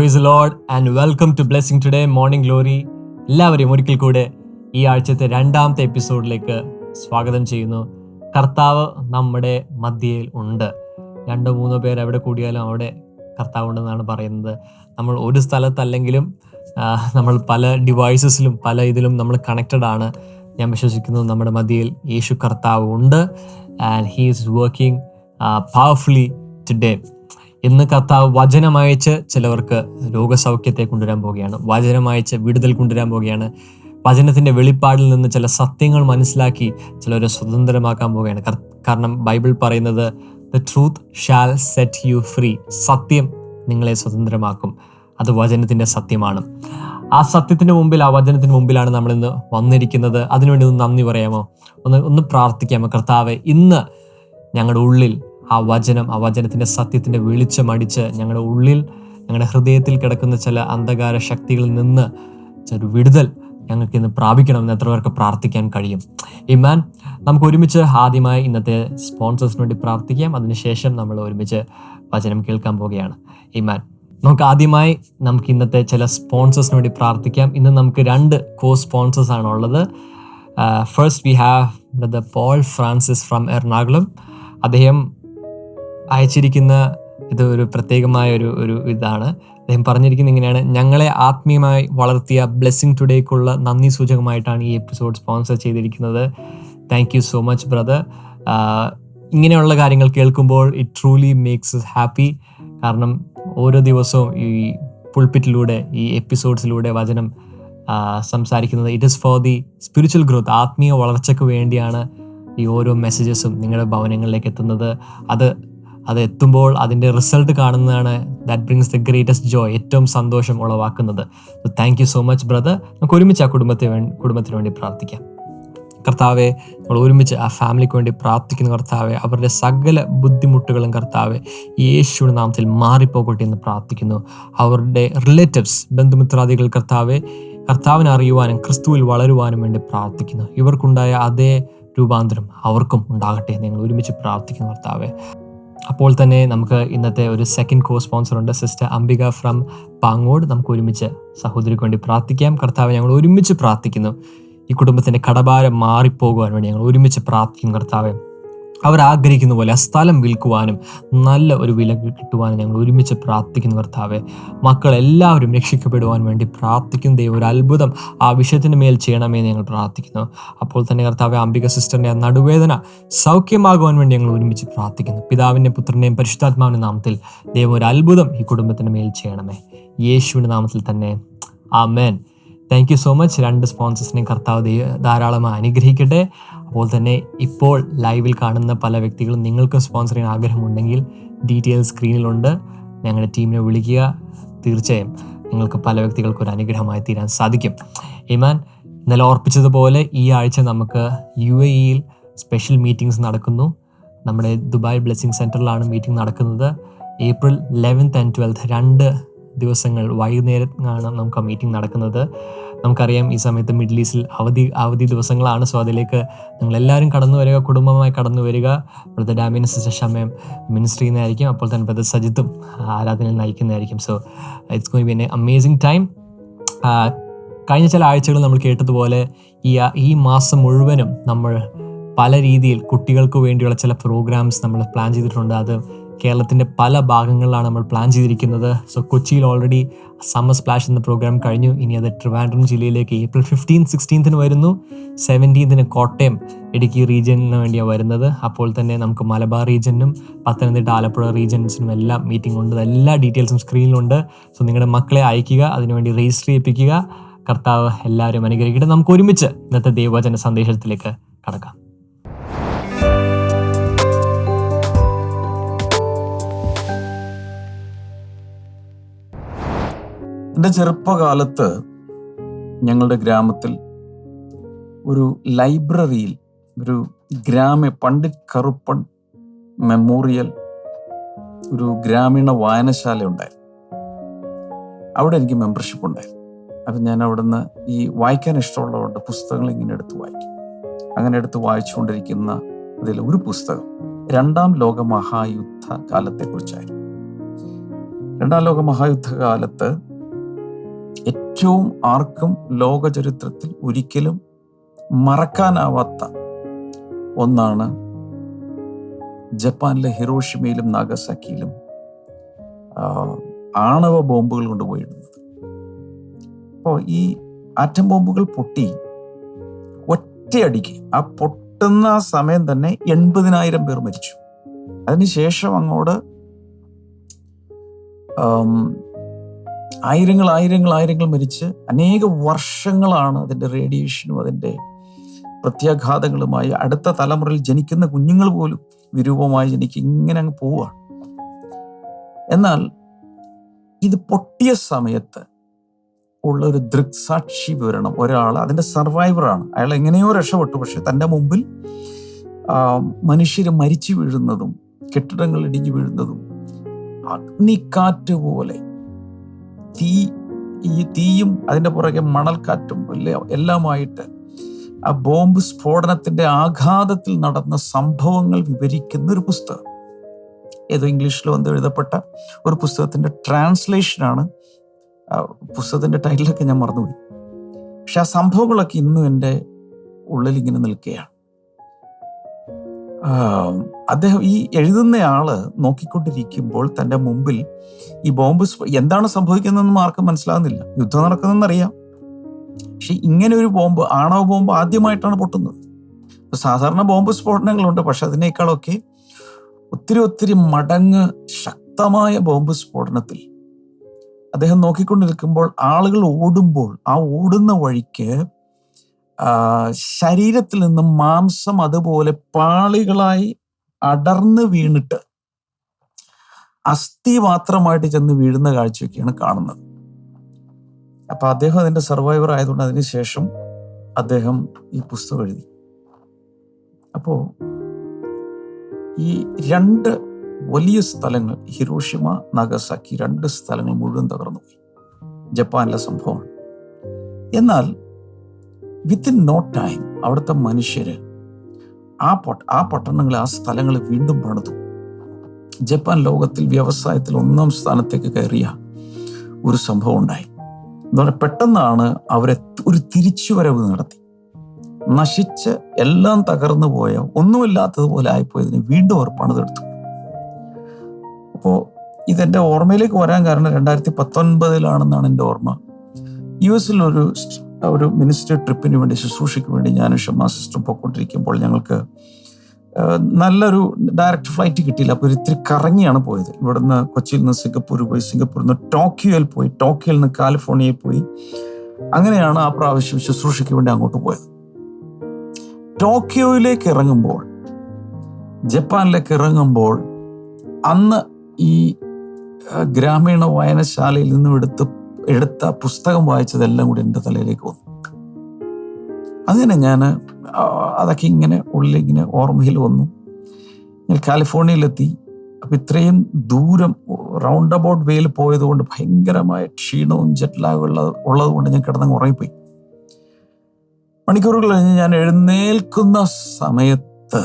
Praise lord and welcome to blessing today morning glory എല്ലാവരെയും ഒരിക്കൽ കൂടെ ഈ ആഴ്ചത്തെ രണ്ടാമത്തെ എപ്പിസോഡിലേക്ക് സ്വാഗതം ചെയ്യുന്നു. കർത്താവ് നമ്മുടെ മധ്യയിൽ ഉണ്ട്. രണ്ടോ മൂന്നോ പേർ എവിടെ കൂടിയാലും അവിടെ കർത്താവ് ഉണ്ടെന്നാണ് പറയുന്നത്. നമ്മൾ ഒരു സ്ഥലത്തല്ലെങ്കിലും നമ്മൾ പല ഡിവൈസസിലും പല ഇതിലും നമ്മൾ കണക്റ്റഡ് ആണ്. ഞാൻ വിശ്വസിക്കുന്നു നമ്മുടെ മധ്യയിൽ യേശു കർത്താവ് ഉണ്ട് and he is working powerfully today ഇന്ന് കർത്താവ് വചനമയച്ച് ചിലവർക്ക് രോഗസൗഖ്യത്തെ കൊണ്ടുവരാൻ പോവുകയാണ്. വചനമയച്ച് വിടുതൽ കൊണ്ടുവരാൻ പോവുകയാണ്. വചനത്തിന്റെ വെളിപ്പാടിൽ നിന്ന് ചില സത്യങ്ങൾ മനസ്സിലാക്കി ചിലരെ സ്വതന്ത്രമാക്കാൻ പോവുകയാണ്. കാരണം ബൈബിൾ പറയുന്നത് the truth shall set you free സത്യം നിങ്ങളെ സ്വതന്ത്രമാക്കും. അത് വചനത്തിന്റെ സത്യമാണ്. ആ സത്യത്തിന് മുമ്പിൽ ആ വചനത്തിന് മുമ്പിലാണ് നമ്മൾ ഇന്ന് വന്നിരിക്കുന്നത്. അതിനുവേണ്ടി ഒന്ന് നന്ദി പറയാമോ? ഒന്ന് ഒന്ന് പ്രാർത്ഥിക്കാമോ? കർത്താവെ ഇന്ന് ഞങ്ങളുടെ ഉള്ളിൽ ആ വചനം ആ വചനത്തിന്റെ സത്യത്തിന്റെ വെളിച്ചമടിച്ച് ഞങ്ങളുടെ ഉള്ളിൽ ഞങ്ങളുടെ ഹൃദയത്തിൽ കിടക്കുന്ന ചില അന്ധകാര ശക്തികളിൽ നിന്ന് ഒരു വിടുതൽ ഞങ്ങൾക്ക് ഇന്ന് പ്രാപിക്കണമെന്ന് എത്ര പേർക്ക് പ്രാർത്ഥിക്കാൻ കഴിയും. ഇമാൻ നമുക്ക് ഒരുമിച്ച് ആദ്യമായി ഇന്നത്തെ സ്പോൺസേഴ്സിന് വേണ്ടി പ്രാർത്ഥിക്കാം. അതിനുശേഷം നമ്മൾ ഒരുമിച്ച് വചനം കേൾക്കാൻ പോവുകയാണ്. ഇമാൻ നമുക്ക് ആദ്യമായി നമുക്ക് ഇന്നത്തെ ചില സ്പോൺസേഴ്സിന് വേണ്ടി പ്രാർത്ഥിക്കാം. ഇന്ന് നമുക്ക് രണ്ട് കോ സ്പോൺസേഴ്സ് ആണ് ഉള്ളത്. First we have the Paul Francis from Ernakulam അദ്ദേഹം അയച്ചിരിക്കുന്ന ഇത് ഒരു പ്രത്യേകമായ ഒരു ഒരു ഇതാണ്. അദ്ദേഹം പറഞ്ഞിരിക്കുന്നത് ഇങ്ങനെയാണ്. ഞങ്ങളെ ആത്മീയമായി വളർത്തിയ ബ്ലെസ്സിങ് ടുഡേക്കുള്ള നന്ദി സൂചകമായിട്ടാണ് ഈ എപ്പിസോഡ് സ്പോൺസർ ചെയ്തിരിക്കുന്നത്. Thank you so much brother ഇങ്ങനെയുള്ള കാര്യങ്ങൾ കേൾക്കുമ്പോൾ ഇറ്റ് ട്രൂലി മേക്സ് ഹാപ്പി കാരണം ഓരോ ദിവസവും ഈ പുൾപിറ്റിലൂടെ ഈ എപ്പിസോഡ്സിലൂടെ വചനം സംസാരിക്കുന്നത്. It is for the spiritual growth ആത്മീയ വളർച്ചയ്ക്ക് വേണ്ടിയാണ് ഈ ഓരോ മെസ്സേജസും നിങ്ങളുടെ ഭവനങ്ങളിലേക്ക് എത്തുന്നത്. അത് അത് എത്തുമ്പോൾ അതിന്റെ റിസൾട്ട് കാണുന്നതാണ് that brings the greatest joy ഏറ്റവും സന്തോഷം ഉളവാക്കുന്നത്. Thank you so much brother നമുക്ക് ഒരുമിച്ച് ആ കുടുംബത്തെ കുടുംബത്തിന് വേണ്ടി പ്രാർത്ഥിക്കാം. കർത്താവെ നമ്മൾ ഒരുമിച്ച് ആ ഫാമിലിക്ക് വേണ്ടി പ്രാർത്ഥിക്കുന്ന കർത്താവെ. അവരുടെ സകല ബുദ്ധിമുട്ടുകളും കർത്താവെ യേശുവിന്റെ നാമത്തിൽ മാറിപ്പോകട്ടെ എന്ന് പ്രാർത്ഥിക്കുന്നു. അവരുടെ റിലേറ്റീവ്സ് ബന്ധുമിത്രാദികൾ കർത്താവെ കർത്താവിനെ അറിയുവാനും ക്രിസ്തുവിൽ വളരുവാനും വേണ്ടി പ്രാർത്ഥിക്കുന്നു. ഇവർക്കുണ്ടായ അതേ രൂപാന്തരം അവർക്കും ഉണ്ടാകട്ടെ നിങ്ങൾ ഒരുമിച്ച് പ്രാർത്ഥിക്കുന്ന കർത്താവെ. അപ്പോൾ തന്നെ നമുക്ക് ഇന്നത്തെ ഒരു സെക്കൻഡ് കോ സ്പോൺസർ ഉണ്ട് സിസ്റ്റർ അംബിക ഫ്രം പാങ്ങോട്. നമുക്ക് ഒരുമിച്ച് സഹോദരിക്ക് വേണ്ടി പ്രാർത്ഥിക്കാം. കർത്താവ് ഞങ്ങൾ ഒരുമിച്ച് പ്രാർത്ഥിക്കുന്നു. ഈ കുടുംബത്തിന്റെ കടഭാരം മാറിപ്പോകുവാൻ വേണ്ടി ഞങ്ങൾ ഒരുമിച്ച് പ്രാർത്ഥിക്കും കർത്താവെ. അവർ ആഗ്രഹിക്കുന്ന പോലെ ആ സ്ഥലം വിൽക്കുവാനും നല്ല ഒരു വില കിട്ടുവാനും ഞങ്ങൾ ഒരുമിച്ച് പ്രാർത്ഥിക്കുന്നു കർത്താവെ. മക്കളെല്ലാവരും രക്ഷിക്കപ്പെടുവാൻ വേണ്ടി പ്രാർത്ഥിക്കുന്ന ദൈവം. ഒരു അത്ഭുതം ആ വിഷയത്തിന് മേൽ ചെയ്യണമെന്ന് ഞങ്ങൾ പ്രാർത്ഥിക്കുന്നു. അപ്പോൾ തന്നെ കർത്താവെ അംബിക സിസ്റ്ററിന്റെ നടുവേദന സൗഖ്യമാകുവാൻ വേണ്ടി ഞങ്ങൾ ഒരുമിച്ച് പ്രാർത്ഥിക്കുന്നു. പിതാവിന്റെ പുത്രന്റെയും പരിശുദ്ധാത്മാവിന്റെ നാമത്തിൽ ദൈവം ഒരു അത്ഭുതം ഈ കുടുംബത്തിന് മേൽ ചെയ്യണമേ. യേശുവിന്റെ നാമത്തിൽ തന്നെ. Amen thank you so much രണ്ട് സ്പോൺസേഴ്സിനെയും കർത്താവ് ധാരാളം അനുഗ്രഹിക്കട്ടെ. അപ്പോൾ തന്നെ ഇപ്പോൾ ലൈവിൽ കാണുന്ന പല വ്യക്തികളും നിങ്ങൾക്ക് സ്പോൺസർ ചെയ്യാൻ ആഗ്രഹമുണ്ടെങ്കിൽ ഡീറ്റെയിൽ സ്ക്രീനിലുണ്ട് ഞങ്ങളുടെ ടീമിനെ വിളിക്കുക. തീർച്ചയായും നിങ്ങൾക്ക് പല വ്യക്തികൾക്കും ഒരു അനുഗ്രഹമായി തീരാൻ സാധിക്കും. ഇമാൻ ഇന്നലെ ഓർപ്പിച്ചതുപോലെ ഈ ആഴ്ച നമുക്ക് യു എ ഇയിൽ സ്പെഷ്യൽ മീറ്റിംഗ്സ് നടക്കുന്നു. നമ്മുടെ ദുബായ് ബ്ലെസ്സിങ് സെന്ററിലാണ് മീറ്റിംഗ് നടക്കുന്നത്. ഏപ്രിൽ ലെവൻത്ത് ആൻഡ് ട്വൽത്ത് രണ്ട് ദിവസങ്ങൾ വൈകുന്നേരമാണ് നമുക്ക് ആ മീറ്റിംഗ് നടക്കുന്നത്. നമുക്കറിയാം ഈ സമയത്ത് മിഡിൽ ഈസ്റ്റിൽ അവധി അവധി ദിവസങ്ങളാണ്. സോ അതിലേക്ക് നിങ്ങളെല്ലാവരും കടന്നു വരിക കുടുംബമായി കടന്നു വരിക. ബ്രദർ ഡാമിന് സിസ്റ്റർ ഷമയം ചെയ്യുന്നതായിരിക്കും അപ്പോൾ തന്നെ ബ്രദർ സജിത്തും ആരാധനയിൽ നയിക്കുന്നതായിരിക്കും. So it's going be an amazing time കഴിഞ്ഞ ചില ആഴ്ചകൾ നമ്മൾ കേട്ടതുപോലെ ഈ ഈ മാസം മുഴുവനും നമ്മൾ പല രീതിയിൽ കുട്ടികൾക്ക് വേണ്ടിയുള്ള ചില പ്രോഗ്രാംസ് നമ്മൾ പ്ലാൻ ചെയ്തിട്ടുണ്ട്. അത് കേരളത്തിന്റെ പല ഭാഗങ്ങളിലാണ് നമ്മൾ പ്ലാൻ ചെയ്തിരിക്കുന്നത്. സോ കൊച്ചിയിൽ ഓൾറെഡി സമ്മർ സ്പ്ലാഷ് എന്ന പ്രോഗ്രാം കഴിഞ്ഞു. ഇനി അത് ട്രിവാൻഡ്രം ജില്ലയിലേക്ക് ഏപ്രിൽ ഫിഫ്റ്റീൻ സിക്സ്റ്റീൻത്തിന് വരുന്നു. സെവന്റീൻത്തിന് കോട്ടയം ഇടുക്കി റീജിയനിന് വേണ്ടിയാണ് വരുന്നത്. അപ്പോൾ തന്നെ നമുക്ക് മലബാർ റീജിയനും പത്തനംതിട്ട ആലപ്പുഴ റീജിയൻസിനും എല്ലാം മീറ്റിംഗ് ഉണ്ട്. എല്ലാ ഡീറ്റെയിൽസും സ്ക്രീനിലുണ്ട് സോ നിങ്ങളുടെ മക്കളെ അയക്കുക അതിനുവേണ്ടി രജിസ്റ്റർ ചെയ്യിപ്പിക്കുക. കർത്താവ് എല്ലാവരും അനുഗ്രഹിക്കട്ടെ. നമുക്ക് ഒരുമിച്ച് ഇന്നത്തെ ദൈവവചന സന്ദേശത്തിലേക്ക് കടക്കാം. എന്റെ ചെറുപ്പകാലത്ത് ഞങ്ങളുടെ ഗ്രാമത്തിൽ ഒരു ലൈബ്രറിയിൽ ഒരു ഗ്രാമ പണ്ഡിറ്റ് കറുപ്പൺ മെമ്മോറിയൽ ഒരു ഗ്രാമീണ വായനശാല ഉണ്ടായിരുന്നു. അവിടെ എനിക്ക് മെമ്പർഷിപ്പ് ഉണ്ടായിരുന്നു. അപ്പം ഞാൻ അവിടുന്ന് ഈ വായിക്കാൻ ഇഷ്ടമുള്ളതുകൊണ്ട് പുസ്തകങ്ങൾ ഇങ്ങനെ എടുത്ത് വായിക്കും. അങ്ങനെ എടുത്ത് വായിച്ചുകൊണ്ടിരിക്കുന്ന അതിൽ ഒരു പുസ്തകം രണ്ടാം ലോക മഹായുദ്ധ കാലത്തെക്കുറിച്ചായിരുന്നു. രണ്ടാം ലോക മഹായുദ്ധകാലത്ത് ഏറ്റവും ആർക്കും ലോക ചരിത്രത്തിൽ ഒരിക്കലും മറക്കാനാവാത്ത ഒന്നാണ് ജപ്പാനിലെ ഹിറോഷിമയിലും നാഗസാക്കിയിലും ആണവ ബോംബുകൾ കൊണ്ടുപോയിടുന്നത് അപ്പോൾ ഈ ആറ്റം ബോംബുകൾ പൊട്ടി ഒറ്റയടിക്ക് ആ പൊട്ടുന്ന സമയം തന്നെ എൺപതിനായിരം പേർ മരിച്ചു. അതിനുശേഷം അങ്ങോട്ട് ആയിരങ്ങൾ ആയിരങ്ങൾ ആയിരങ്ങൾ മരിച്ച് അനേക വർഷങ്ങളാണ് അതിന്റെ റേഡിയേഷനും അതിന്റെ പ്രത്യാഘാതങ്ങളുമായി അടുത്ത തലമുറയിൽ ജനിക്കുന്ന കുഞ്ഞുങ്ങൾ പോലും വിരൂപമായി ജനിക്കും ഇങ്ങനെ അങ്ങ് പോവുകയാണ് എന്നാൽ ഇത് പൊട്ടിയ സമയത്ത് ഉള്ള ഒരു ദൃക്സാക്ഷി വിവരണം. ഒരാൾ അതിന്റെ സർവൈവറാണ് അയാൾ എങ്ങനെയോ രക്ഷപ്പെട്ടു. പക്ഷെ തന്റെ മുമ്പിൽ മനുഷ്യർ മരിച്ചു വീഴുന്നതും കെട്ടിടങ്ങൾ ഇടിഞ്ഞു വീഴുന്നതും അഗ്നിക്കാറ്റ് പോലെ തീ ഈ തീയും അതിന്റെ പുറകെ മണൽക്കാറ്റും എല്ലാം എല്ലാമായിട്ട് ആ ബോംബ് സ്ഫോടനത്തിന്റെ ആഘാതത്തിൽ നടന്ന സംഭവങ്ങൾ വിവരിക്കുന്ന ഒരു പുസ്തകം. ഏതോ ഇംഗ്ലീഷിൽ വന്ന് എഴുതപ്പെട്ട ഒരു പുസ്തകത്തിന്റെ ട്രാൻസ്ലേഷനാണ് പുസ്തകത്തിന്റെ ടൈറ്റിലൊക്കെ ഞാൻ മറന്നുപോയി. പക്ഷെ ആ സംഭവങ്ങളൊക്കെ ഇന്നും എന്റെ ഉള്ളിൽ ഇങ്ങനെ നിൽക്കുകയാണ്. അദ്ദേഹം ഈ എഴുതുന്നയാൾ നോക്കിക്കൊണ്ടിരിക്കുമ്പോൾ തന്റെ മുമ്പിൽ ഈ ബോംബ് എന്താണ് സംഭവിക്കുന്നതെന്നും ആർക്കും മനസ്സിലാകുന്നില്ല യുദ്ധം നടക്കുന്നതെന്നറിയാം പക്ഷെ ഇങ്ങനെ ഒരു ബോംബ് ആണവ ബോംബ് ആദ്യമായിട്ടാണ് പൊട്ടുന്നത്. സാധാരണ ബോംബ് സ്ഫോടനങ്ങളുണ്ട് പക്ഷെ അതിനേക്കാളൊക്കെ ഒത്തിരി ഒത്തിരി മടങ്ങ് ശക്തമായ ബോംബ് സ്ഫോടനത്തിൽ അദ്ദേഹം നോക്കിക്കൊണ്ടിരിക്കുമ്പോൾ ആളുകൾ ഓടുമ്പോൾ ആ ഓടുന്ന വഴിക്ക് ശരീരത്തിൽ നിന്നും മാംസം അതുപോലെ പാളികളായി അടർന്ന് വീണിട്ട് അസ്ഥി മാത്രമായിട്ട് ചെന്ന് വീഴുന്ന കാഴ്ചയൊക്കെയാണ് കാണുന്നത്. അപ്പൊ അദ്ദേഹം അതിന്റെ സർവൈവർ ആയതുകൊണ്ട് അതിനുശേഷം അദ്ദേഹം ഈ പുസ്തകം എഴുതി. അപ്പോ ഈ രണ്ട് വലിയ സ്ഥലങ്ങൾ ഹിരോഷിമ നഗസാക്കി രണ്ട് സ്ഥലങ്ങൾ മുഴുവൻ തകർന്നു പോയി ജപ്പാനിലെ സംഭവമാണ്. എന്നാൽ വിത്തിൻ നോ ടൈം അവിടുത്തെ മനുഷ്യര് ആ പൊട്ട ആ പട്ടണങ്ങൾ ആ സ്ഥലങ്ങൾ വീണ്ടും പണിതു. ജപ്പാൻ ലോകത്തിൽ വ്യവസായത്തിൽ ഒന്നാം സ്ഥാനത്തേക്ക് കയറിയ ഒരു സംഭവം ഉണ്ടായി. എന്ന് പറഞ്ഞാൽ പെട്ടെന്നാണ് അവരെ ഒരു തിരിച്ചുവരവ് നടത്തി. നശിച്ച് എല്ലാം തകർന്നു പോയ ഒന്നുമില്ലാത്തതുപോലെ ആയിപ്പോയതിന് വീണ്ടും അവർ പണിതെടുത്തു. അപ്പോൾ ഇതെന്റെ ഓർമ്മയിലേക്ക് വരാൻ കാരണം രണ്ടായിരത്തി പത്തൊൻപതിലാണെന്നാണ് എന്റെ ഓർമ്മ. യു എസിൽ ഒരു ഒരു മിനിസ്റ്റർ ട്രിപ്പിന് വേണ്ടി ശുശ്രൂഷയ്ക്ക് വേണ്ടി ഞാനും ഷമ്മാ സിസ്റ്ററും പോയിക്കൊണ്ടിരിക്കുമ്പോൾ ഞങ്ങൾക്ക് നല്ലൊരു ഡയറക്റ്റ് ഫ്ലൈറ്റ് കിട്ടിയില്ല. അപ്പോൾ ഒരു ഇത്തിരി കറങ്ങിയാണ് പോയത്. ഇവിടുന്ന് കൊച്ചിയിൽ നിന്ന് സിംഗപ്പൂർ പോയി. സിംഗപ്പൂരിൽ നിന്ന് ടോക്കിയോയിൽ പോയി. ടോക്കിയോയിൽ നിന്ന് കാലിഫോർണിയയിൽ പോയി. അങ്ങനെയാണ് ആ പ്രാവശ്യം ശുശ്രൂഷയ്ക്ക് വേണ്ടി അങ്ങോട്ട് പോയത്. ടോക്കിയോയിലേക്ക് ഇറങ്ങുമ്പോൾ ജപ്പാനിലേക്ക് ഇറങ്ങുമ്പോൾ അന്ന് ഈ ഗ്രാമീണ വായനശാലയിൽ നിന്നും എടുത്ത് എടുത്ത പുസ്തകം വായിച്ചതെല്ലാം കൂടി എന്റെ തലയിലേക്ക് വന്നു. അങ്ങനെ ഞാൻ അതൊക്കെ ഇങ്ങനെ ഉള്ളിലിങ്ങനെ ഓർമ്മയിൽ വന്നു. ഞാൻ കാലിഫോർണിയയിലെത്തി. അപ്പം ഇത്രയും ദൂരം റൗണ്ട് അബൌട്ട് വേയിൽ പോയതുകൊണ്ട് ഭയങ്കരമായ ക്ഷീണവും ജെറ്റ്ലാഗും ഉള്ളത് ഉള്ളത് കൊണ്ട് ഞാൻ കിടന്നങ്ങ് ഉറങ്ങിപ്പോയി. മണിക്കൂറുകൾ കഴിഞ്ഞ് ഞാൻ എഴുന്നേൽക്കുന്ന സമയത്ത്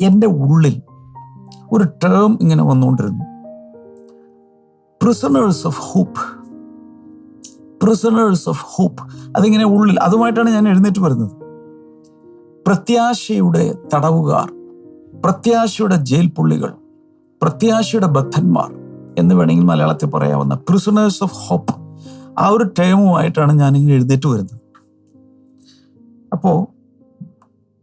എന്റെ ഉള്ളിൽ ഒരു ടേം ഇങ്ങനെ വന്നുകൊണ്ടിരുന്നു. Prisoners of hope prisoners of hope അതിങ്ങനെ ഉള്ളിൽ അതുമായിട്ടാണ് ഞാൻ എഴുന്നേറ്റ് വരുന്നത്. പ്രത്യാശയുടെ തടവുകാർ പ്രത്യാശയുടെ ജയിൽ പുള്ളികൾ പ്രത്യാശയുടെ ബദ്ധന്മാർ എന്ന് വേണമെങ്കിൽ മലയാളത്തിൽ പറയാവുന്ന പ്രിസണേഴ്സ് ഓഫ് ഹോപ്പ് ആ ഒരു ടേമുമായിട്ടാണ് ഞാനിങ്ങനെ എഴുന്നേറ്റ് വരുന്നത്. അപ്പോ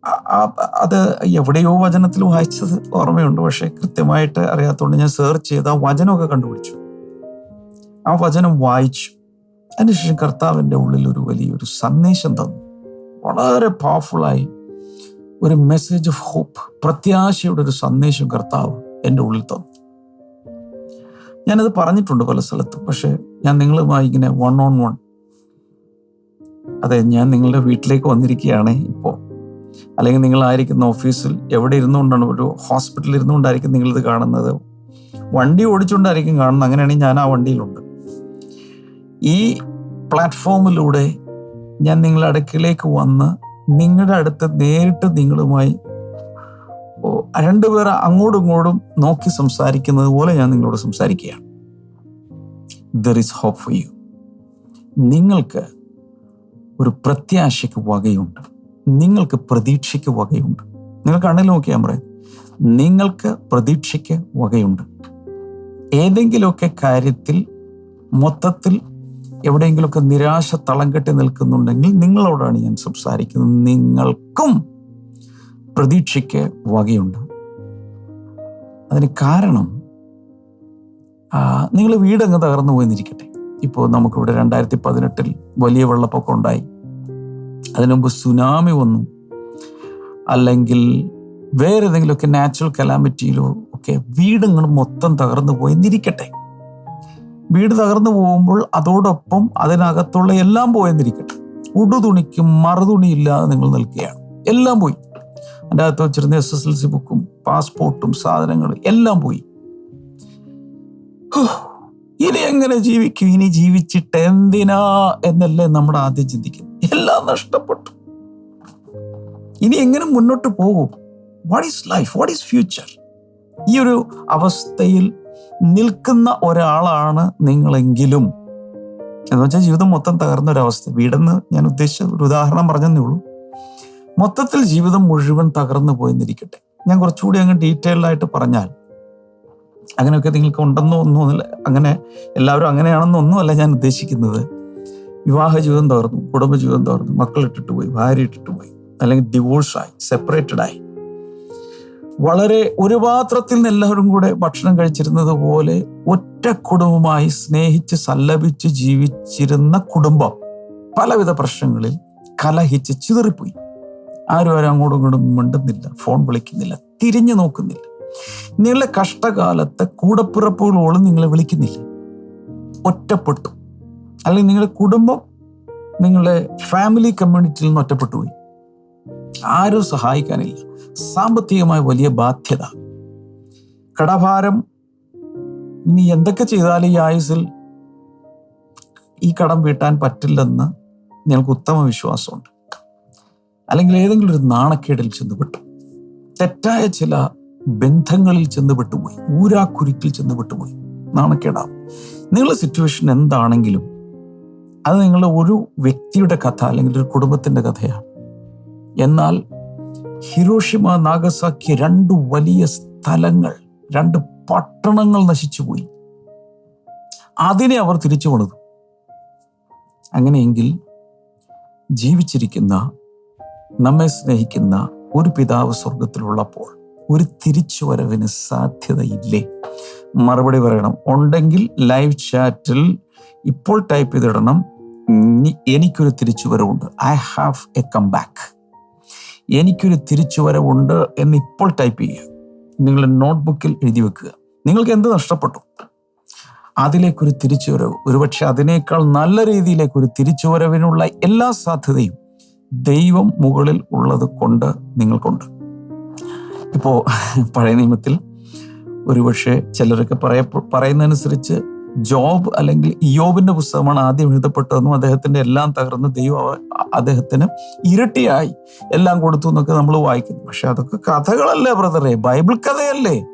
ആ- ആ- അത് എവിടെയോ വചനത്തിൽ വായിച്ചത് ഓർമ്മയുണ്ട്. പക്ഷേ കൃത്യമായിട്ട് അറിയാത്തതുകൊണ്ട് ഞാൻ സെർച്ച് ചെയ്ത് ആ വചനമൊക്കെ കണ്ടുപിടിച്ചു. ആ വചനം വായിച്ചു. അതിനുശേഷം കർത്താവിന്റെ ഉള്ളിൽ ഒരു വലിയൊരു സന്ദേശം തന്നു. വളരെ പവർഫുള്ളായി ഒരു മെസ്സേജ് ഓഫ് ഹോപ്പ് പ്രത്യാശയുടെ ഒരു സന്ദേശം കർത്താവ് എന്റെ ഉള്ളിൽ തന്നു. ഞാനത് പറഞ്ഞിട്ടുണ്ട് പല സ്ഥലത്തും പക്ഷേ ഞാൻ നിങ്ങളുമായി ഇങ്ങനെ വൺ ഓൺ വൺ അതെ ഞാൻ നിങ്ങളുടെ വീട്ടിലേക്ക് വന്നിരിക്കുകയാണ് ഇപ്പോൾ. അല്ലെങ്കിൽ നിങ്ങളായിരിക്കുന്ന ഓഫീസിൽ എവിടെ ഇരുന്നുകൊണ്ടാണ് ഒരു ഹോസ്പിറ്റലിൽ ഇരുന്നുകൊണ്ടായിരിക്കും നിങ്ങളിത് കാണുന്നത്. വണ്ടി ഓടിച്ചുകൊണ്ടായിരിക്കും കാണുന്നത്. അങ്ങനെയാണെങ്കിൽ ഞാൻ ആ വണ്ടിയിലുണ്ട്. ഈ പ്ലാറ്റ്ഫോമിലൂടെ ഞാൻ നിങ്ങളുടെ അടുക്കിലേക്ക് വന്ന് നിങ്ങളുടെ അടുത്ത് നേരിട്ട് നിങ്ങളുമായി രണ്ടുപേർ അങ്ങോട്ടും ഇങ്ങോട്ടും നോക്കി സംസാരിക്കുന്നത് പോലെ ഞാൻ നിങ്ങളോട് സംസാരിക്കുകയാണ്. There is hope for you നിങ്ങൾക്ക് ഒരു പ്രത്യാശയ്ക്ക് വകയുണ്ട്. നിങ്ങൾക്ക് പ്രതീക്ഷയ്ക്ക് വകയുണ്ട്. നിങ്ങൾ കണ്ണിൽ നോക്കിയാൽ പറയാം. നിങ്ങൾക്ക് പ്രതീക്ഷയ്ക്ക് വകയുണ്ട്. ഏതെങ്കിലുമൊക്കെ കാര്യത്തിൽ മൊത്തത്തിൽ എവിടെയെങ്കിലുമൊക്കെ നിരാശ തളം കെട്ടി നിൽക്കുന്നുണ്ടെങ്കിൽ നിങ്ങളോടാണ് ഞാൻ സംസാരിക്കുന്നത്. നിങ്ങൾക്കും പ്രതീക്ഷയ്ക്ക് വകയുണ്ട്. അതിന് കാരണം നിങ്ങൾ വീടങ്ങ് തകർന്നു പോയെന്നിരിക്കട്ടെ. ഇപ്പോൾ നമുക്കിവിടെ രണ്ടായിരത്തി പതിനെട്ടിൽ വലിയ വെള്ളപ്പൊക്കം ഉണ്ടായി. അതിനുമുമ്പ് സുനാമി വന്നു. അല്ലെങ്കിൽ വേറെ ഏതെങ്കിലുമൊക്കെ നാച്ചുറൽ കലാമിറ്റിയിലോ ഒക്കെ വീടുകൾ മൊത്തം തകർന്നു പോയെന്നിരിക്കട്ടെ. വീട് തകർന്നു പോകുമ്പോൾ അതോടൊപ്പം അതിനകത്തുള്ള എല്ലാം പോയെന്നിരിക്കട്ടെ ഉടുതുണിക്കും മറുതുണിയില്ലാതെ നിങ്ങൾ നിൽക്കുകയാണ്. എല്ലാം പോയി. എന്റെ അകത്ത് വെച്ചിരുന്ന എസ് എസ് എൽ സി ബുക്കും പാസ്പോർട്ടും സാധനങ്ങളും എല്ലാം പോയി. ഇനി എങ്ങനെ ജീവിക്കും? ഇനി ജീവിച്ചിട്ട് എന്തിനാ എന്നല്ലേ നമ്മൾ ആദ്യം ചിന്തിക്കുന്നത് എല്ലാം നഷ്ടപ്പെട്ടു. ഇനി എങ്ങനെ മുന്നോട്ട് പോകും? What is life what is future ഈ ഒരു അവസ്ഥയിൽ നിൽക്കുന്ന ഒരാളാണ് നിങ്ങളെങ്കിലും. എന്ന് വെച്ചാൽ ജീവിതം മൊത്തം തകർന്ന ഒരവസ്ഥ വീടെന്ന് ഞാൻ ഉദ്ദേശിച്ച ഒരു ഉദാഹരണം പറഞ്ഞതേ ഉള്ളൂ. മൊത്തത്തിൽ ജീവിതം മുഴുവൻ തകർന്നു പോയെന്നിരിക്കട്ടെ. ഞാൻ കുറച്ചുകൂടി അങ്ങ് ഡീറ്റെയിൽഡായിട്ട് പറഞ്ഞാൽ അങ്ങനെയൊക്കെ നിങ്ങൾക്ക് ഉണ്ടെന്നോ ഒന്നുമല്ല അങ്ങനെ എല്ലാവരും അങ്ങനെയാണെന്നൊന്നുമല്ല ഞാൻ ഉദ്ദേശിക്കുന്നത്. വിവാഹ ജീവിതം തകർന്നു കുടുംബ ജീവിതം തകർന്നു മക്കൾ ഇട്ടിട്ട് പോയി ഭാര്യ ഇട്ടിട്ട് പോയി അല്ലെങ്കിൽ ഡിവോഴ്സായി സെപ്പറേറ്റഡ് ആയി. വളരെ ഒരു പാത്രത്തിൽ നിന്ന് എല്ലാവരും കൂടെ ഭക്ഷണം കഴിച്ചിരുന്നത് പോലെ ഒറ്റ കുടുംബമായി സ്നേഹിച്ച് സല്ലപിച്ച് ജീവിച്ചിരുന്ന കുടുംബം പലവിധ പ്രശ്നങ്ങളിൽ കലഹിച്ച് ചിതറിപ്പോയി. ആരും ആരും അങ്ങോട്ടും ഇങ്ങോട്ടും മിണ്ടുന്നില്ല ഫോൺ വിളിക്കുന്നില്ല തിരിഞ്ഞു നോക്കുന്നില്ല. നിങ്ങളുടെ കഷ്ടകാലത്തെ കൂടപ്പിറപ്പുകളോളം നിങ്ങളെ വിളിക്കുന്നില്ല. ഒറ്റപ്പെട്ടു. അല്ലെങ്കിൽ നിങ്ങളുടെ കുടുംബം നിങ്ങളുടെ ഫാമിലി കമ്മ്യൂണിറ്റിയിൽ നിന്ന് ഒറ്റപ്പെട്ടു പോയി ആരും സഹായിക്കാനില്ല. സാമ്പത്തികമായ വലിയ ബാധ്യത. കടഭാരം ഇനി എന്തൊക്കെ ചെയ്താലും ഈ ആയുസിൽ ഈ കടം വീട്ടാൻ പറ്റില്ലെന്ന് നിങ്ങൾക്ക് ഉത്തമ വിശ്വാസമുണ്ട്. അല്ലെങ്കിൽ ഏതെങ്കിലും ഒരു നാണക്കേടിൽ ചെന്നുപെട്ടു. തെറ്റായ ചില ബന്ധങ്ങളിൽ ചെന്ന് പെട്ടുപോയി ഊരാക്കുരുക്കിൽ ചെന്ന് പെട്ടുപോയി നാണക്കേടാവും. നിങ്ങളുടെ സിറ്റുവേഷൻ എന്താണെങ്കിലും അത് നിങ്ങളുടെ ഒരു വ്യക്തിയുടെ കഥ അല്ലെങ്കിൽ ഒരു കുടുംബത്തിന്റെ കഥയാണ്. എന്നാൽ ഹിരോഷിമ നാഗസാക്കി രണ്ട് വലിയ സ്ഥലങ്ങൾ രണ്ട് പട്ടണങ്ങൾ നശിച്ചുപോയി അതിനെ അവർ തിരിച്ചു പണിതു. അങ്ങനെയെങ്കിൽ ജീവിച്ചിരിക്കുന്ന നമ്മെ സ്നേഹിക്കുന്ന ഒരു പിതാവ് സ്വർഗത്തിലുള്ളപ്പോൾ ഒരു തിരിച്ചുവരവിന് സാധ്യതയില്ലേ? മറുപടി പറയണം. ഉണ്ടെങ്കിൽ ലൈവ് ചാറ്റിൽ ഇപ്പോൾ ടൈപ്പ് ചെയ്തിടണം. "ഇനി എനിക്കൊരു തിരിച്ചുവരവുണ്ട്. I have a comeback എനിക്കൊരു തിരിച്ചുവരവുണ്ട് എന്ന് ഇപ്പോൾ ടൈപ്പ് ചെയ്യുക. നിങ്ങളുടെ നോട്ട്ബുക്കിൽ എഴുതി വെക്കുക. നിങ്ങൾക്ക് എന്ത് നഷ്ടപ്പെട്ടു? അതിലേക്കൊരു തിരിച്ചുവരവ്. ഒരുപക്ഷെ അതിനേക്കാൾ നല്ല രീതിയിലേക്ക് ഒരു തിരിച്ചുവരവിനുള്ള എല്ലാ സാധ്യതയും ദൈവം മുകളിൽ ഉള്ളത് കൊണ്ട് നിങ്ങൾക്കുണ്ട്. ഇപ്പോൾ പഴയ നിയമത്തിൽ ഒരുപക്ഷെ ചിലരൊക്കെ പറയ പറയുന്നതനുസരിച്ച് ജോബ് അല്ലെങ്കിൽ ഇയോബിന്റെ പുസ്തകമാണ് ആദ്യം എഴുതപ്പെട്ടതെന്നും അദ്ദേഹത്തിന്റെ എല്ലാം തകർന്ന് ദൈവം അദ്ദേഹത്തിന് ഇരട്ടിയായി എല്ലാം കൊടുത്തു എന്നൊക്കെ നമ്മൾ വായിക്കുന്നു. പക്ഷെ അതൊക്കെ കഥകളല്ലേ ബ്രദറെ? ബൈബിൾ കഥയല്ലേ?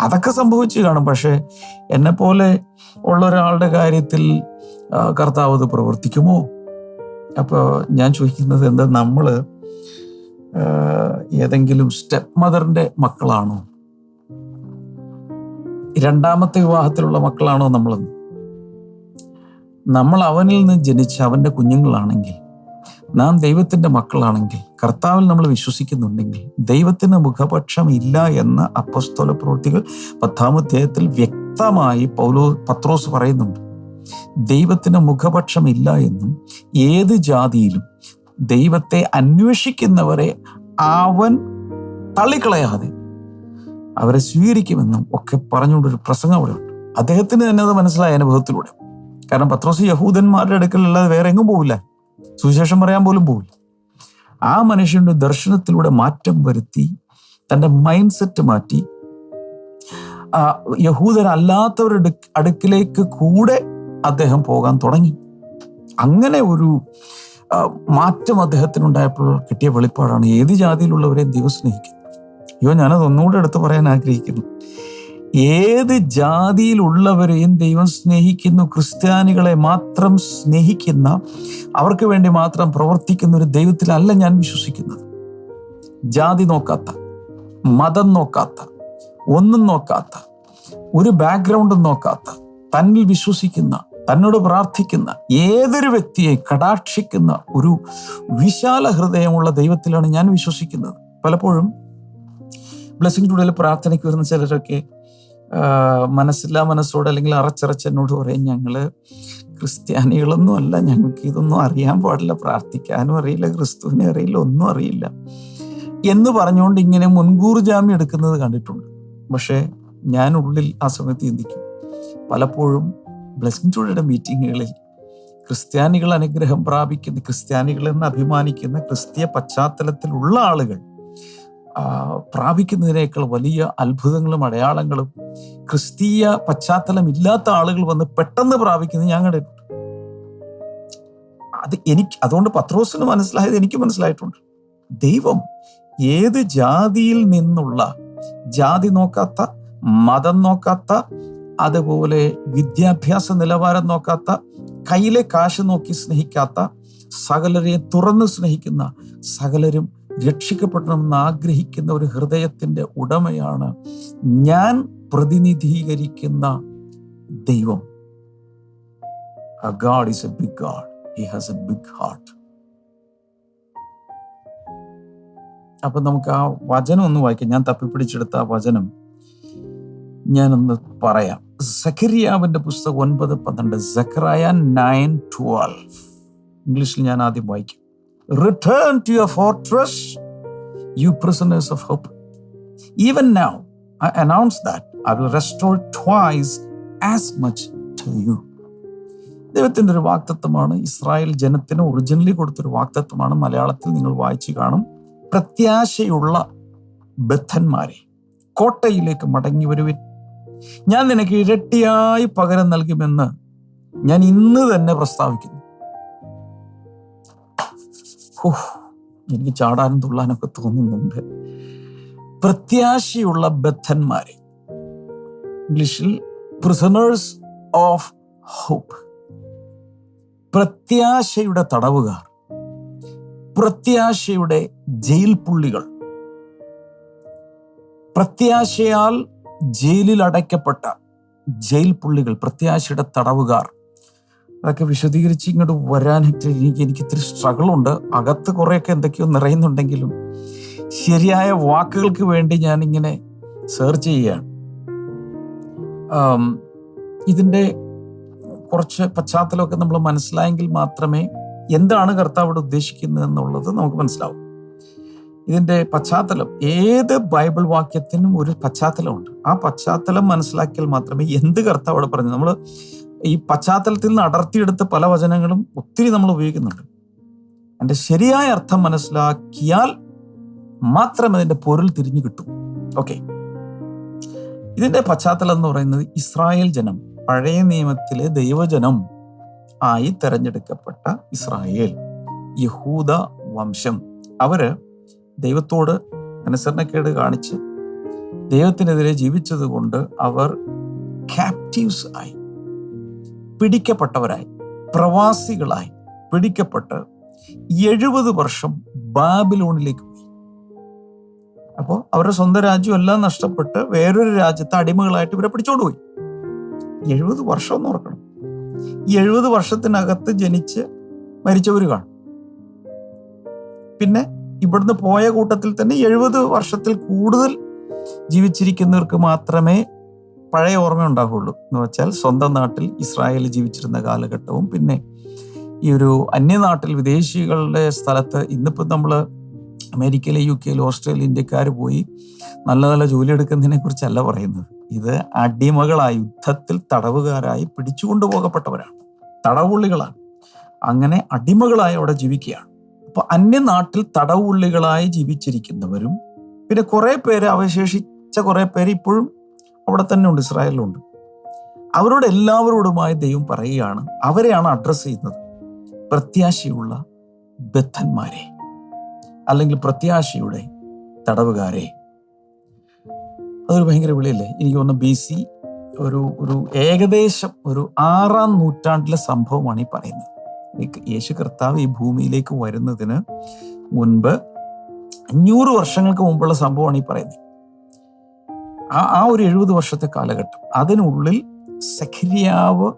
അതൊക്കെ സംഭവിച്ചു കാണും. പക്ഷെ എന്നെ പോലെ ഉള്ള ഒരാളുടെ കാര്യത്തിൽ കർത്താവ് അത് പ്രവർത്തിക്കുമോ? അപ്പോൾ ഞാൻ ചോദിക്കുന്നത് എന്താ? നമ്മൾ ഏതെങ്കിലും സ്റ്റെപ്പ് മദറിന്റെ മക്കളാണോ? രണ്ടാമത്തെ വിവാഹത്തിലുള്ള മക്കളാണോ നമ്മൾ നമ്മൾ അവനിൽ നിന്ന് ജനിച്ച അവന്റെ കുഞ്ഞുങ്ങളാണെങ്കിൽ നാം ദൈവത്തിന്റെ മക്കളാണെങ്കിൽ കർത്താവിൽ നമ്മൾ വിശ്വസിക്കുന്നുണ്ടെങ്കിൽ ദൈവത്തിന് മുഖപക്ഷം ഇല്ല എന്ന അപ്പസ്തോല പ്രവൃത്തികൾ പത്താം അധ്യായത്തിൽ വ്യക്തമായി പൗലോ പത്രോസ് പറയുന്നുണ്ട്. ദൈവത്തിന് മുഖപക്ഷം ഇല്ല എന്നും ഏത് ജാതിയിലും ദൈവത്തെ അന്വേഷിക്കുന്നവരെ അവൻ തള്ളിക്കളയാതെ അവരെ സ്വീകരിക്കുമെന്നും ഒക്കെ പറഞ്ഞുകൊണ്ടൊരു പ്രസംഗം അവിടെ ഉണ്ട്. അദ്ദേഹത്തിന് തന്നെ അത് മനസ്സിലായ അനുഭവത്തിലൂടെ. കാരണം പത്രോസ് യഹൂദന്മാരുടെ അടുക്കലല്ലാതെ വേറെ എങ്ങും പോവില്ല. സുവിശേഷം പറയാൻ പോലും പോവില്ല. ആ മനുഷ്യന്റെ ദർശനത്തിലൂടെ മാറ്റം വരുത്തി തന്റെ മൈൻഡ് സെറ്റ് മാറ്റി യഹൂദരല്ലാത്തവരുടെ അടുക്ക് അടുക്കിലേക്ക് കൂടെ അദ്ദേഹം പോകാൻ തുടങ്ങി. അങ്ങനെ ഒരു മാറ്റം അദ്ദേഹത്തിനുണ്ടായപ്പോൾ കിട്ടിയ വെളിപ്പാടാണ്. ഏത് ജാതിയിലുള്ളവരെയും ദൈവം സ്നേഹിക്കുന്നത് അയ്യോ ഞാനത് ഒന്നുകൂടെ എടുത്ത് പറയാൻ ആഗ്രഹിക്കുന്നു. ഏത് ജാതിയിലുള്ളവരെയും ദൈവം സ്നേഹിക്കുന്നു ക്രിസ്ത്യാനികളെ മാത്രം സ്നേഹിക്കുന്ന അവർക്ക് വേണ്ടി മാത്രം പ്രവർത്തിക്കുന്ന ഒരു ദൈവത്തിലല്ല ഞാൻ വിശ്വസിക്കുന്നത്. ജാതി നോക്കാത്ത മതം നോക്കാത്ത ഒന്നും നോക്കാത്ത ഒരു ബാക്ക്ഗ്രൗണ്ടും നോക്കാത്ത തന്നിൽ വിശ്വസിക്കുന്ന തന്നോട് പ്രാർത്ഥിക്കുന്ന ഏതൊരു വ്യക്തിയെ കടാക്ഷിക്കുന്ന ഒരു വിശാല ഹൃദയമുള്ള ദൈവത്തിലാണ് ഞാൻ വിശ്വസിക്കുന്നത്. പലപ്പോഴും ബ്ലെസ്സിങ് ടുഡേയിൽ പ്രാർത്ഥനയ്ക്ക് വരുന്ന ചിലരൊക്കെ മനസ്സില്ലാ മനസ്സോടെ അല്ലെങ്കിൽ അറച്ചറച്ച് എന്നോട് പറയും ഞങ്ങൾ ക്രിസ്ത്യാനികളൊന്നും അല്ല ഞങ്ങൾക്ക് ഇതൊന്നും അറിയാൻ പാടില്ല പ്രാർത്ഥിക്കാനും അറിയില്ല ക്രിസ്തുവിനെ അറിയില്ല ഒന്നും അറിയില്ല. എന്ന് പറഞ്ഞുകൊണ്ട് ഇങ്ങനെ മുൻകൂർ ജാമ്യം എടുക്കുന്നത് കണ്ടിട്ടുണ്ട്. പക്ഷേ ഞാൻ ഉള്ളിൽ ആ സമയത്ത് ചിന്തിക്കും. പലപ്പോഴും ബ്ലെസ്സിങ് ടുഡേയുടെ മീറ്റിങ്ങുകളിൽ ക്രിസ്ത്യാനികൾ അനുഗ്രഹം പ്രാപിക്കുന്ന ക്രിസ്ത്യാനികളെന്ന് അഭിമാനിക്കുന്ന ക്രിസ്തീയ പശ്ചാത്തലത്തിലുള്ള ആളുകൾ പ്രാപിക്കുന്നതിനേക്കാൾ വലിയ അത്ഭുതങ്ങളും അടയാളങ്ങളും ക്രിസ്തീയ പശ്ചാത്തലം ഇല്ലാത്ത ആളുകൾ വന്ന് പെട്ടെന്ന് പ്രാപിക്കുന്നത് ഞാൻ കണ്ടിട്ടുണ്ട്. അത് എനിക്ക് അതുകൊണ്ട് പത്രോസിന് മനസ്സിലായത് എനിക്ക് മനസ്സിലായിട്ടുണ്ട്. ദൈവം ഏത് ജാതിയിൽ നിന്നുള്ള ജാതി നോക്കാത്ത മതം നോക്കാത്ത അതുപോലെ വിദ്യാഭ്യാസ നിലവാരം നോക്കാത്ത കയ്യിലെ കാശ് നോക്കി സ്നേഹിക്കാത്ത സകലരെയും തുറന്ന് സ്നേഹിക്കുന്ന സകലരും രക്ഷിക്കപ്പെടണമെന്ന് ആഗ്രഹിക്കുന്ന ഒരു ഹൃദയത്തിന്റെ ഉടമയാണ് ഞാൻ പ്രതിനിധീകരിക്കുന്ന ദൈവം. God is a big God he has a big heart അപ്പൊ നമുക്ക് ആ വചനം ഒന്ന് വായിക്കാം. ഞാൻ തപ്പിപ്പിടിച്ചെടുത്ത ആ വചനം ഞാനൊന്ന് പറയാം. സഖരിയാവിന്റെ പുസ്തകം ഒൻപത് പന്ത്രണ്ട് സഖറായ നയൻ ട്വൽവ്. ഇംഗ്ലീഷിൽ ഞാൻ ആദ്യം വായിക്കും. Return to your fortress you prisoners of hope even now I announce that I will restore twice as much to you ദൈവത്തിന്റെ ഒരു വാക്തത്വമാണ്. ഇസ്രായേൽ ജനത്തിന് ഒറിജിനലി കൊടുത്തൊരു വാക്തത്വമാണ്. മലയാളത്തിൽ നിങ്ങൾ വായിച്ചു കാണും. പ്രത്യാശയുള്ള ബദ്ധന്മാരെ കോട്ടയിലേക്ക് മടങ്ങി വരുവിൻ. ഞാൻ നിനക്ക് ഇരട്ടിയായി പകരം നൽകുമെന്ന് ഞാൻ ഇന്ന് തന്നെ പ്രസ്താവിക്കുന്നു. ഹോ, എനിക്ക് ചാടാനും തുള്ളാനൊക്കെ തോന്നുന്നുണ്ട്. പ്രത്യാശയുള്ള ബദ്ധന്മാരെ. ഇംഗ്ലീഷിൽ പ്രിസണേഴ്സ് ഓഫ് ഹോപ്പ് പ്രത്യാശയുടെ തടവുകാർ. പ്രത്യാശയുടെ ജയിൽ പുള്ളികൾ. പ്രത്യാശയാൽ ജയിലിൽ അടയ്ക്കപ്പെട്ട ജയിൽ പുള്ളികൾ പ്രത്യാശയുടെ തടവുകാർ. അതൊക്കെ വിശദീകരിച്ച് ഇങ്ങോട്ട് വരാനായിട്ട് എനിക്ക് എനിക്ക് ഇത്തിരി സ്ട്രഗിൾ ഉണ്ട്. അകത്ത് കുറേയൊക്കെ എന്തൊക്കെയോ നിറയുന്നുണ്ടെങ്കിലും ശരിയായ വാക്കുകൾക്ക് വേണ്ടി ഞാൻ ഇങ്ങനെ സെർച്ച് ചെയ്യുകയാണ് ഇതിന്റെ കുറച്ച് പശ്ചാത്തലമൊക്കെ നമ്മൾ മനസ്സിലായെങ്കിൽ മാത്രമേ എന്താണ് കർത്താവ് ഇവിടെ ഉദ്ദേശിക്കുന്നത് എന്നുള്ളത് നമുക്ക് മനസ്സിലാവും. ഇതിന്റെ പശ്ചാത്തലം ഏത് ബൈബിൾ വാക്യത്തിനും ഒരു പശ്ചാത്തലമുണ്ട്. ആ പശ്ചാത്തലം മനസ്സിലാക്കിയാൽ മാത്രമേ എന്ത് കർത്താവ് അവിടെ പറഞ്ഞു? നമ്മൾ ഈ പശ്ചാത്തലത്തിൽ നിന്ന് അടർത്തിയെടുത്ത പല വചനങ്ങളും ഒത്തിരി നമ്മൾ ഉപയോഗിക്കുന്നുണ്ട്. അതിന്റെ ശരിയായ അർത്ഥം മനസ്സിലാക്കിയാൽ മാത്രം അതിന്റെ പൊരുൾ തിരിഞ്ഞു കിട്ടും. ഓക്കെ. ഇതിന്റെ പശ്ചാത്തലം എന്ന് പറയുന്നത് ഇസ്രായേൽ ജനം പഴയ നിയമത്തിലെ ദൈവജനം ആയി തെരഞ്ഞെടുക്കപ്പെട്ട ഇസ്രായേൽ യഹൂദ വംശം. അവർ ദൈവത്തോട് അനുസരണക്കേട് കാണിച്ച് ദൈവത്തിനെതിരെ ജീവിച്ചതുകൊണ്ട് അവർ ക്യാപ്റ്റീവ്സ് ആയി. പിടിക്കപ്പെട്ടവരായി പ്രവാസികളായി പിടിക്കപ്പെട്ട് എഴുപത് വർഷം ബാബിലോണിലേക്ക് പോയി. അപ്പോൾ അവരുടെ സ്വന്തം രാജ്യം എല്ലാം നഷ്ടപ്പെട്ട് വേറൊരു രാജ്യത്തെ അടിമകളായിട്ട് ഇവരെ പിടിച്ചോണ്ട് പോയി. എഴുപത് വർഷം എന്ന് ഓർക്കണം. ഈ എഴുപത് വർഷത്തിനകത്ത് ജനിച്ച് മരിച്ചവർ കാണും. പിന്നെ ഇവിടുന്ന് പോയ കൂട്ടത്തിൽ തന്നെ എഴുപത് വർഷത്തിൽ കൂടുതൽ ജീവിച്ചിരിക്കുന്നവർക്ക് മാത്രമേ പഴയ ഓർമ്മ ഉണ്ടാകുള്ളൂ എന്ന് വെച്ചാൽ സ്വന്തം നാട്ടിൽ ഇസ്രായേൽ ജീവിച്ചിരുന്ന കാലഘട്ടവും പിന്നെ ഈ ഒരു അന്യനാട്ടിൽ വിദേശികളുടെ സ്ഥലത്ത് ഇന്നിപ്പോൾ നമ്മൾ അമേരിക്കയിലെ യു കെയിൽ ഓസ്ട്രേലിയ ഇന്ത്യക്കാർ പോയി നല്ല നല്ല ജോലി എടുക്കുന്നതിനെ കുറിച്ചല്ല പറയുന്നത്. ഇത് അടിമകളായി യുദ്ധത്തിൽ തടവുകാരായി പിടിച്ചുകൊണ്ടു പോകപ്പെട്ടവരാണ്. തടവുള്ളികളാണ്. അങ്ങനെ അടിമകളായി അവിടെ ജീവിക്കുകയാണ്. അപ്പൊ അന്യനാട്ടിൽ തടവുള്ളികളായി ജീവിച്ചിരിക്കുന്നവരും പിന്നെ കുറെ പേര് അവശേഷിച്ച കുറെ പേര് ഇപ്പോഴും അവിടെ തന്നെ ഉണ്ട് ഇസ്രായേലിലുണ്ട്. അവരോട് എല്ലാവരോടുമായി ദൈവം പറയുകയാണ് അവരെയാണ് അഡ്രസ്സ് ചെയ്യുന്നത്. പ്രത്യാശയുള്ള ബദ്ധന്മാരെ അല്ലെങ്കിൽ പ്രത്യാശയുടെ തടവുകാരെ. അതൊരു ഭയങ്കര വിളിയല്ലേ? എനിക്ക് തോന്നുന്നു ബി സി ഒരു ഒരു ഏകദേശം ഒരു ആറാം നൂറ്റാണ്ടിലെ സംഭവമാണ് ഈ പറയുന്നത്. യേശു കർത്താവ് ഈ ഭൂമിയിലേക്ക് വരുന്നതിന് മുൻപ് അഞ്ഞൂറ് വർഷങ്ങൾക്ക് മുമ്പുള്ള സംഭവമാണ് ഈ പറയുന്നത്. ആ ആ ഒരു എഴുപത് വർഷത്തെ കാലഘട്ടം. അതിനുള്ളിൽ സഖിരിയാവ്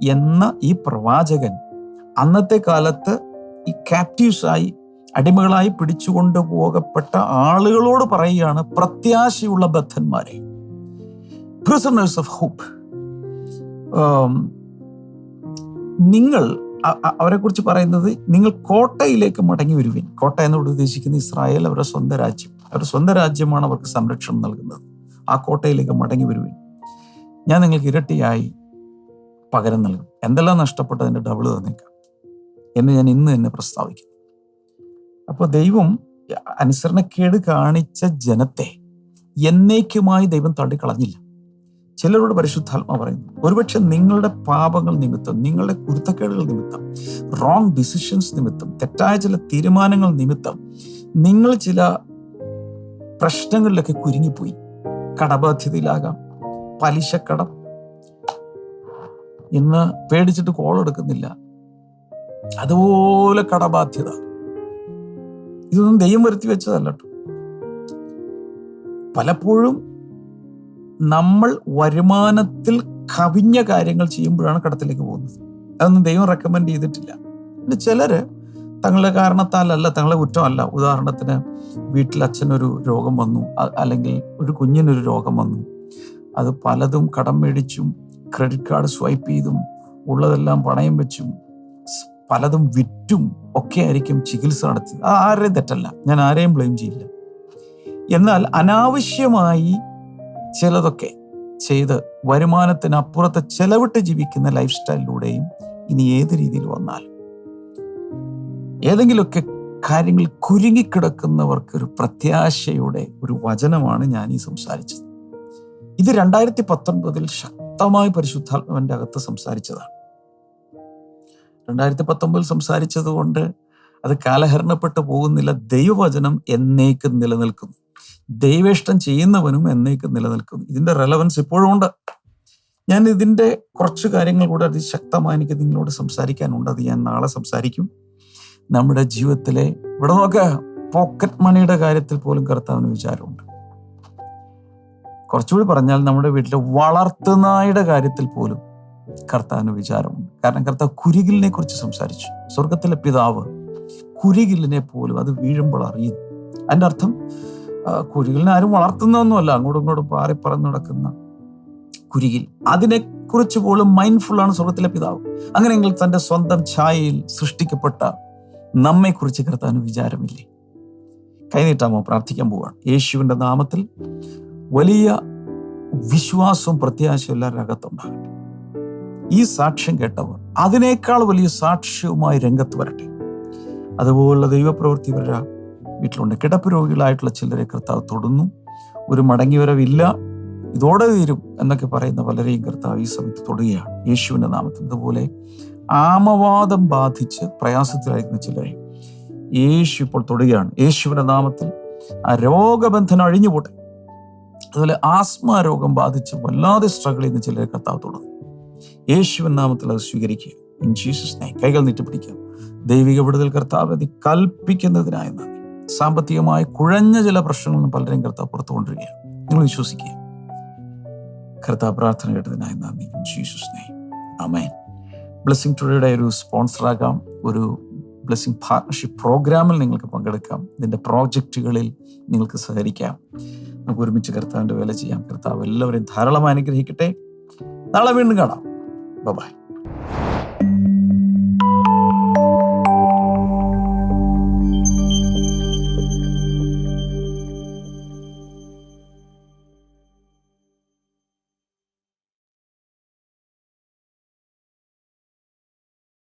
എന്ന ഈ പ്രവാചകൻ അന്നത്തെ കാലത്ത് ഈ captives-ആയി അടിമകളായി പിടിച്ചുകൊണ്ട് പോകപ്പെട്ട ആളുകളോട് പറയുകയാണ് പ്രത്യാശയുള്ള ബദ്ധന്മാരെ. പ്രിസണേഴ്സ് ഓഫ് ഹോപ്പ് നിങ്ങൾ അവരെ കുറിച്ച് പറയുന്നത് നിങ്ങൾ കോട്ടയിലേക്ക് മടങ്ങി വരുവിൻ. കോട്ട എന്നോട് ഉദ്ദേശിക്കുന്ന ഇസ്രായേൽ അവരുടെ സ്വന്തം രാജ്യം. അവരുടെ സ്വന്തം രാജ്യമാണ് അവർക്ക് സംരക്ഷണം നൽകുന്നത്. ആ കോട്ടയിലേക്ക് മടങ്ങി വരുവേ. ഞാൻ നിങ്ങൾക്ക് ഇരട്ടിയായി പകരം നൽകും. എന്തെല്ലാം നഷ്ടപ്പെട്ടതിന്റെ ഡബിൾ തന്നേക്കാം. എന്ന് ഞാൻ ഇന്ന് തന്നെ പ്രസ്താവിക്കുന്നു. അപ്പോൾ ദൈവം അനുസരണക്കേട് കാണിച്ച ജനത്തെ എന്നേക്കുമായി ദൈവം തള്ളിക്കളഞ്ഞില്ല. ചിലരോട് പരിശുദ്ധാത്മ പറയുന്നു ഒരുപക്ഷെ നിങ്ങളുടെ പാപങ്ങൾ നിമിത്തം നിങ്ങളുടെ കുരുത്തക്കേടുകൾ നിമിത്തം റോങ് ഡിസിഷൻസ് നിമിത്തം തെറ്റായ ചില തീരുമാനങ്ങൾ നിമിത്തം നിങ്ങൾ ചില പ്രശ്നങ്ങളിലൊക്കെ കുരുങ്ങിപ്പോയി. കടബാധ്യതയിലാകാം. പലിശക്കടം. ഇന്ന് പേടിച്ചിട്ട് കോൾ എടുക്കുന്നില്ല. അതുപോലെ കടബാധ്യത. ഇതൊന്നും ദൈവം വരുത്തി വെച്ചതല്ല പലപ്പോഴും നമ്മൾ വരുമാനത്തിൽ കവിഞ്ഞ കാര്യങ്ങൾ ചെയ്യുമ്പോഴാണ് കടത്തിലേക്ക് പോകുന്നത്. അതൊന്നും ദൈവം റെക്കമെൻഡ് ചെയ്തിട്ടില്ല. പിന്നെ ചിലര് തങ്ങളുടെ കാരണത്താലല്ല തങ്ങളെ കുറ്റമല്ല. ഉദാഹരണത്തിന് വീട്ടിൽ അച്ഛനൊരു രോഗം വന്നു അല്ലെങ്കിൽ ഒരു കുഞ്ഞിനൊരു രോഗം വന്നു. അത് പലതും കടം മേടിച്ചും ക്രെഡിറ്റ് കാർഡ് സ്വൈപ്പ് ചെയ്തും ഉള്ളതെല്ലാം പണയം വെച്ചും പലതും വിറ്റും ഒക്കെ ആയിരിക്കും ചികിത്സ നടത്തിയത്. അത് ആരുടെയും തെറ്റല്ല. ഞാൻ ആരെയും ബ്ലെയിം ചെയ്യില്ല. എന്നാൽ അനാവശ്യമായി ചിലതൊക്കെ ചെയ്ത് വരുമാനത്തിനപ്പുറത്ത് ചെലവിട്ട് ജീവിക്കുന്ന ലൈഫ് സ്റ്റൈലിലൂടെയും ഇനി ഏത് രീതിയിൽ വന്നാലും ഏതെങ്കിലുമൊക്കെ കാര്യങ്ങൾ കുരുങ്ങിക്കിടക്കുന്നവർക്ക് ഒരു പ്രത്യാശയുടെ ഒരു വചനമാണ് ഞാൻ ഈ സംസാരിച്ചത്. ഇത് രണ്ടായിരത്തി പത്തൊൻപതിൽ ശക്തമായി പരിശുദ്ധാത്മാവിന്റെ അകത്ത് സംസാരിച്ചതാണ്. രണ്ടായിരത്തി പത്തൊമ്പതിൽ സംസാരിച്ചത് കൊണ്ട് അത് കാലഹരണപ്പെട്ടു പോകുന്നില്ല. ദൈവവചനം എന്നേക്കും നിലനിൽക്കുന്നു. ദൈവേഷ്ടം ചെയ്യുന്നവനും എന്നേക്കും നിലനിൽക്കുന്നു. ഇതിന്റെ റെലവൻസ് ഇപ്പോഴും ഉണ്ട്. ഞാൻ ഇതിന്റെ കുറച്ച് കാര്യങ്ങൾ കൂടെ അതിശക്തമായി എനിക്ക് നിങ്ങളോട് സംസാരിക്കാനുണ്ട്. അത് ഞാൻ നാളെ സംസാരിക്കും. നമ്മുടെ ജീവിതത്തിലെ ഇവിടെ നോക്ക പോക്കറ്റ് മണിയുടെ കാര്യത്തിൽ പോലും കർത്താവിന് വിചാരമുണ്ട്. കുറച്ചുകൂടി പറഞ്ഞാൽ നമ്മുടെ വീട്ടിലെ വളർത്തുനായുടെ കാര്യത്തിൽ പോലും കർത്താവിന് വിചാരമുണ്ട്. കാരണം കർത്താവ് കുരികിലിനെ കുറിച്ച് സംസാരിച്ചു. സ്വർഗത്തിലെ പിതാവ് കുരികിലിനെ പോലും അത് വീഴുമ്പോൾ അറിയുന്നു. അതിന്റെ അർത്ഥം കുരികിലിനെ ആരും വളർത്തുന്നൊന്നുമല്ല അങ്ങോട്ടും ഇങ്ങോട്ടും പാറി പറന്നു നടക്കുന്ന കുരികിൽ. അതിനെക്കുറിച്ച് പോലും മൈൻഡ്ഫുൾ ആണ് സ്വർഗത്തിലെ പിതാവ്. അങ്ങനെയെങ്കിൽ തന്റെ സ്വന്തം ഛായയിൽ സൃഷ്ടിക്കപ്പെട്ട നമ്മെ കുറിച്ച് കർത്താവിന് വിചാരമില്ലേ? കൈനീട്ടാമോ? പ്രാർത്ഥിക്കാൻ പോവാണ്. യേശുവിന്റെ നാമത്തിൽ വലിയ വിശ്വാസവും പ്രത്യാശയും എല്ലാവരുടെ അകത്തുണ്ടാകട്ടെ. ഈ സാക്ഷ്യം കേട്ടവർ അതിനേക്കാൾ വലിയ സാക്ഷ്യവുമായി രംഗത്ത് വരട്ടെ. അതുപോലുള്ള ദൈവപ്രവൃത്തി ഇവരുടെ വീട്ടിലുണ്ട്. കിടപ്പ് രോഗികളായിട്ടുള്ള ചിലരെ കർത്താവ് തൊടുന്നു. ഒരു മടങ്ങിവരവില്ല ഇതോടെ തീരും എന്നൊക്കെ പറയുന്ന പലരെയും കർത്താവ് ഈ സമയത്ത് തൊടുകയാണ്. യേശുവിന്റെ നാമത്തിൽ. അതുപോലെ ആമവാദം ബാധിച്ച് പ്രയാസത്തിലായിരിക്കുന്ന ചിലരെ യേശു ഇപ്പോൾ തൊടുകയാണ്. യേശുവിന്റെ നാമത്തിൽ ആ രോഗബന്ധനം അഴിഞ്ഞു പോട്ടെ. അതുപോലെ ആസ്മ രോഗം ബാധിച്ച് വല്ലാതെ സ്ട്രഗിൾ ചെയ്യുന്ന ചിലരെ കർത്താവ് തുടങ്ങും യേശുവിൻ നാമത്തിൽ അത് സ്വീകരിക്കുക. ഇൻ ജീസസ് നൈ കൈകൾ നീട്ടിപ്പിടിക്കുക ദൈവിക വിടുതൽ കർത്താവ് അത് കൽപ്പിക്കുന്നതിനായി നന്ദി. സാമ്പത്തികമായി കുഴഞ്ഞ ചില പ്രശ്നങ്ങളും പലരെയും കർത്താവ് പുറത്തു കൊണ്ടുവരികയാണ് നിങ്ങൾ വിശ്വസിക്കുക. കർത്താവ് പ്രാർത്ഥന കേട്ടതിനായി നന്ദി. ഇൻ ജീസസ് അമേൻ ബ്ലെസ്സിങ് ടുഡേയുടെ ഒരു സ്പോൺസറാകാം ഒരു ബ്ലെസ്സിങ് പാർട്ണർഷിപ്പ് പ്രോഗ്രാമിൽ നിങ്ങൾക്ക് പങ്കെടുക്കാം. ഇതിന്റെ പ്രോജക്റ്റുകളിൽ നിങ്ങൾക്ക് സഹകരിക്കാം. നമുക്ക് ഒരുമിച്ച് കർത്താവിന്റെ വേല ചെയ്യാം. കർത്താവ് എല്ലാവരെയും ധാരാളം അനുഗ്രഹിക്കട്ടെ. നാളെ വീണ്ടും കാണാം. ബൈ